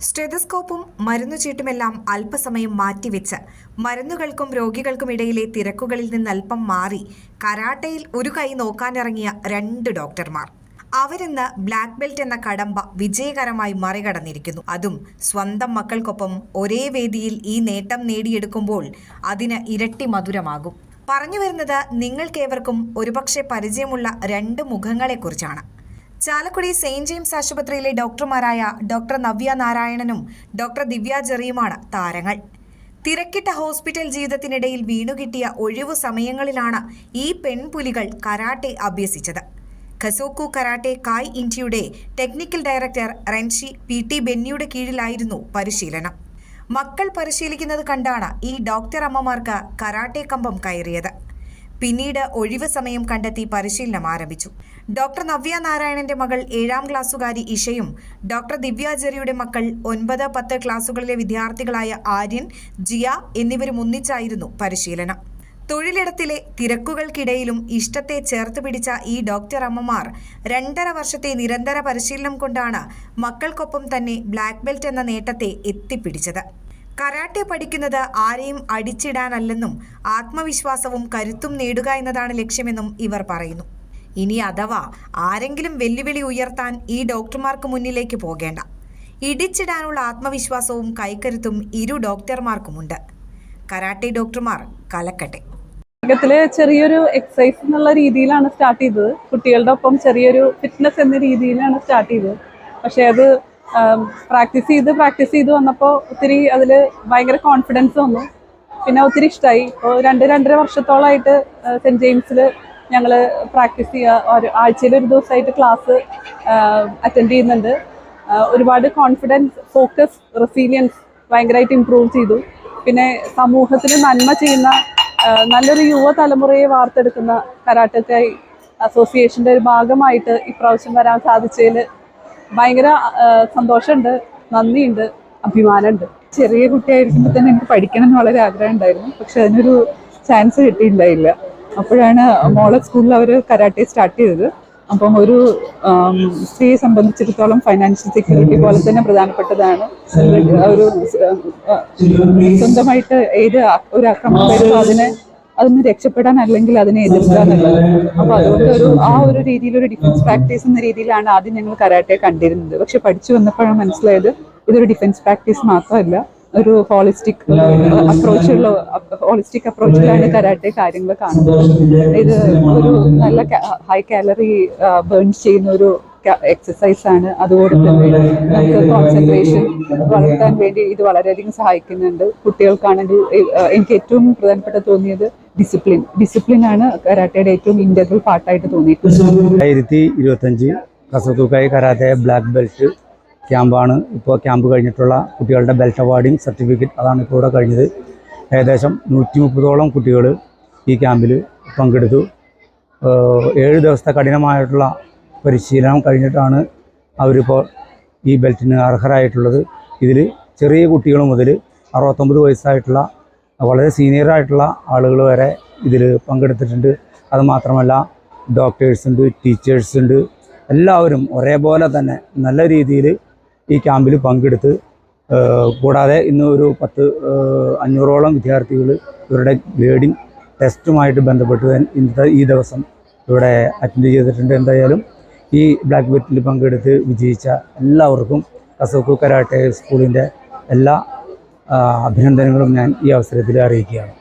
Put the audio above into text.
സ്റ്റെതസ്കോപ്പും മരുന്നുചീട്ടുമെല്ലാം അല്പസമയം മാറ്റിവെച്ച് മരുന്നുകൾക്കും രോഗികൾക്കും ഇടയിലെ തിരക്കുകളിൽ നിന്ന് അല്പം മാറി കരാട്ടയിൽ ഒരു കൈ നോക്കാനിറങ്ങിയ രണ്ട് ഡോക്ടർമാർ. അവരിന്ന് ബ്ലാക്ക് ബെൽറ്റ് എന്ന കടമ്പ വിജയകരമായി മറികടന്നിരിക്കുന്നു. അതും സ്വന്തം മക്കൾക്കൊപ്പം ഒരേ വേദിയിൽ ഈ നേട്ടം നേടിയെടുക്കുമ്പോൾ അതിന് ഇരട്ടി മധുരമാകും. പറഞ്ഞു വരുന്നത് നിങ്ങൾക്കേവർക്കും ഒരുപക്ഷെ പരിചയമുള്ള രണ്ട് മുഖങ്ങളെക്കുറിച്ചാണ്. ചാലക്കുടി സെയിന്റ് ജെയിംസ് ആശുപത്രിയിലെ ഡോക്ടർമാരായ ഡോക്ടർ നവ്യ നാരായണനും ഡോക്ടർ ദിവ്യ ജെറിയുമാണ് താരങ്ങൾ. തിരക്കിട്ട ഹോസ്പിറ്റൽ ജീവിതത്തിനിടയിൽ വീണുകിട്ടിയ ഒഴിവു സമയങ്ങളിലാണ് ഈ പെൺപുലികൾ കരാട്ടെ അഭ്യസിച്ചത്. ഖസോക്കു കരാട്ടെ കായ് ഇന്ത്യയുടെ ടെക്നിക്കൽ ഡയറക്ടർ റെൻഷി പി ടി ബെന്നിയുടെ കീഴിലായിരുന്നു പരിശീലനം. മക്കൾ പരിശീലിക്കുന്നത് കണ്ടാണ് ഈ ഡോക്ടർ അമ്മമാർക്ക് കരാട്ടെ കമ്പം കയറിയത്. പിന്നീട് ഒഴിവ് സമയം കണ്ടെത്തി പരിശീലനം ആരംഭിച്ചു. ഡോക്ടർ നവ്യ നാരായണന്റെ മകൾ ഏഴാം ക്ലാസ്സുകാരി ഇഷയും ഡോക്ടർ ദിവ്യ ജെറിയുടെ മക്കൾ ഒൻപത് പത്ത് ക്ലാസ്സുകളിലെ വിദ്യാർത്ഥികളായ ആര്യൻ ജിയ എന്നിവരും ഒന്നിച്ചായിരുന്നു പരിശീലനം. തൊഴിലിടത്തിലെ തിരക്കുകൾക്കിടയിലും ഇഷ്ടത്തെ ചേർത്ത് പിടിച്ച ഈ ഡോക്ടർ അമ്മമാർ രണ്ടര വർഷത്തെ നിരന്തര പരിശീലനം കൊണ്ടാണ് മക്കൾക്കൊപ്പം തന്നെ ബ്ലാക്ക് ബെൽറ്റ് എന്ന നേട്ടത്തെ എത്തിപ്പിടിച്ചത്. കരാട്ടെ പഠിക്കുന്നത് ആരെയും അടിച്ചിടാനല്ലെന്നും ആത്മവിശ്വാസവും കരുത്തും നേടുക എന്നതാണ് ലക്ഷ്യമെന്നും ഇവർ പറയുന്നു. ഇനി അഥവാ ആരെങ്കിലും വെല്ലുവിളി ഉയർത്താൻ ഈ ഡോക്ടർമാർക്ക് മുന്നിലേക്ക് പോകേണ്ട. ഇടിച്ചിടാനുള്ള ആത്മവിശ്വാസവും കൈക്കരുത്തും ഇരു ഡോക്ടർമാർക്കുമുണ്ട്. കരാട്ടെ ഡോക്ടർമാർ കലക്കട്ടെ. തുടക്കത്തിൽ ചെറിയൊരു എക്സസൈസ് എന്നുള്ള രീതിയിലാണ് സ്റ്റാർട്ട് ചെയ്തത്. കുട്ടികളുടെ ഒപ്പം ചെറിയൊരു ഫിറ്റ്നസ് എന്ന രീതിയിലാണ് സ്റ്റാർട്ട് ചെയ്തത്. പക്ഷേ അത് പ്രാക്ടീസ് ചെയ്ത് പ്രാക്ടീസ് ചെയ്ത് വന്നപ്പോൾ ഒത്തിരി അതിൽ ഭയങ്കര കോൺഫിഡൻസ് വന്നു. പിന്നെ ഒത്തിരി ഇഷ്ടമായി ഇപ്പോൾ രണ്ട് രണ്ടര വർഷത്തോളമായിട്ട് സെന്റ് ജെയിംസിൽ ഞങ്ങൾ പ്രാക്ടീസ് ചെയ്യുക ഒരു ആഴ്ചയിൽ ഒരു ദിവസമായിട്ട് ക്ലാസ് അറ്റൻഡ് ചെയ്യുന്നുണ്ട്. ഒരുപാട് കോൺഫിഡൻസ് ഫോക്കസ് റെസീലിയൻസ് ഭയങ്കരമായിട്ട് ഇമ്പ്രൂവ് ചെയ്തു. പിന്നെ സമൂഹത്തിന് നന്മ ചെയ്യുന്ന നല്ലൊരു യുവ തലമുറയെ വാർത്തെടുക്കുന്ന കരാട്ടക്കായി അസോസിയേഷന്റെ ഒരു ഭാഗമായിട്ട് ഇപ്രാവശ്യം വരാൻ സാധിച്ചതിൽ ഭയങ്കര സന്തോഷമുണ്ട് നന്ദിയുണ്ട് അഭിമാനമുണ്ട്. ചെറിയ കുട്ടിയായിരിക്കുമ്പോൾ തന്നെ എനിക്ക് പഠിക്കണം എന്ന് വളരെ ആഗ്രഹം ഉണ്ടായിരുന്നു. പക്ഷെ അതിനൊരു ചാൻസ് കിട്ടിയിട്ടുണ്ടായില്ല അപ്പോഴാണ് മോളെ സ്കൂളിൽ അവർ കരാട്ടെ സ്റ്റാർട്ട് ചെയ്തത്. അപ്പം ഒരു സ്ത്രീയെ സംബന്ധിച്ചിടത്തോളം ഫൈനാൻഷ്യൽ സെക്യൂരിറ്റി പോലെ തന്നെ പ്രധാനപ്പെട്ടതാണ്. ഒരു സ്വന്തമായിട്ട് ഏത് ഒരു അക്രമം വരുമ്പോൾ അതിനെ അതിന് രക്ഷപ്പെടാൻ അല്ലെങ്കിൽ അതിനെ എതിർക്കുക എന്നുള്ളത്. അപ്പൊ അതുകൊണ്ട് ഒരു ആ ഒരു രീതിയിൽ ഒരു ഡിഫൻസ് പ്രാക്ടീസ് എന്ന രീതിയിലാണ് ആദ്യം ഞങ്ങൾ കരാട്ടെ കണ്ടിരുന്നത്. പക്ഷെ പഠിച്ചു വന്നപ്പോഴാണ് മനസ്സിലായത് ഇതൊരു ഡിഫൻസ് പ്രാക്ടീസ് മാത്രമല്ല ഒരു ഹോളിസ്റ്റിക് അപ്രോച്ചുള്ള ഹോളിസ്റ്റിക് അപ്രോച്ചിലാണ് കരാട്ടെ കാര്യങ്ങൾ കാണുന്നത്. ഇത് ഒരു നല്ല ഹൈ കാലറി ബേൺ ചെയ്യുന്ന ഒരു എക്സസൈസ് ആണ്. അതുകൊണ്ട് തന്നെ നമുക്ക് കോൺസെൻട്രേഷൻ വളർത്താൻ വേണ്ടി ഇത് വളരെയധികം സഹായിക്കുന്നുണ്ട്. കുട്ടികൾക്കാണെങ്കിൽ എനിക്ക് ഏറ്റവും പ്രധാനപ്പെട്ട തോന്നിയത് ഡിസിപ്ലിൻ ഡിസിപ്ലിൻ ആണ് കരാട്ടയുടെ ഏറ്റവും ഇന്റഗ്രൽ പാർട്ടായിട്ട് തോന്നിയിട്ടുള്ളത്. രണ്ടായിരത്തി ഇരുപത്തഞ്ച് കസത്തൂക്കായി കരാത്തെ ബ്ലാക്ക് ബെൽറ്റ് ക്യാമ്പാണ് ഇപ്പോൾ ക്യാമ്പ് കഴിഞ്ഞിട്ടുള്ള കുട്ടികളുടെ ബെൽറ്റ് അവാർഡിങ് സർട്ടിഫിക്കറ്റ് അതാണ് ഇപ്പോൾ ഇവിടെ കഴിഞ്ഞത്. ഏകദേശം നൂറ്റി മുപ്പതോളം കുട്ടികൾ ഈ ക്യാമ്പിൽ പങ്കെടുത്തു. ഏഴ് ദിവസത്തെ കഠിനമായിട്ടുള്ള പരിശീലനം കഴിഞ്ഞിട്ടാണ് അവരിപ്പോൾ ഈ ബെൽറ്റിന് അർഹരായിട്ടുള്ളത്. ഇതിൽ ചെറിയ കുട്ടികൾ മുതൽ അറുപത്തൊമ്പത് വയസ്സായിട്ടുള്ള വളരെ സീനിയർ ആയിട്ടുള്ള ആളുകൾ വരെ ഇതിൽ പങ്കെടുത്തിട്ടുണ്ട്. അതുമാത്രമല്ല ഡോക്ടേഴ്സ് ഉണ്ട് ടീച്ചേഴ്സ് ഉണ്ട് എല്ലാവരും ഒരേപോലെ തന്നെ നല്ല രീതിയിൽ ഈ ക്യാമ്പിൽ പങ്കെടുത്ത് കൂടാതെ ഇന്ന് ഒരു പത്ത് അഞ്ഞൂറോളം വിദ്യാർത്ഥികൾ ഇവരുടെ ഗ്രേഡിംഗ് ടെസ്റ്റുമായിട്ട് ബന്ധപ്പെട്ട് ഇന്നത്തെ ഈ ദിവസം ഇവിടെ അറ്റൻഡ് ചെയ്തിട്ടുണ്ട്. എന്തായാലും ഈ ബ്ലാക്ക് ബെൽറ്റിൽ പങ്കെടുത്ത് വിജയിച്ച എല്ലാവർക്കും കസോക്കു കരാട്ടെ സ്കൂളിന്റെ എല്ലാ അഭിനന്ദനങ്ങളും ഞാൻ ഈ അവസരത്തിൽ അറിയിക്കുകയാണ്.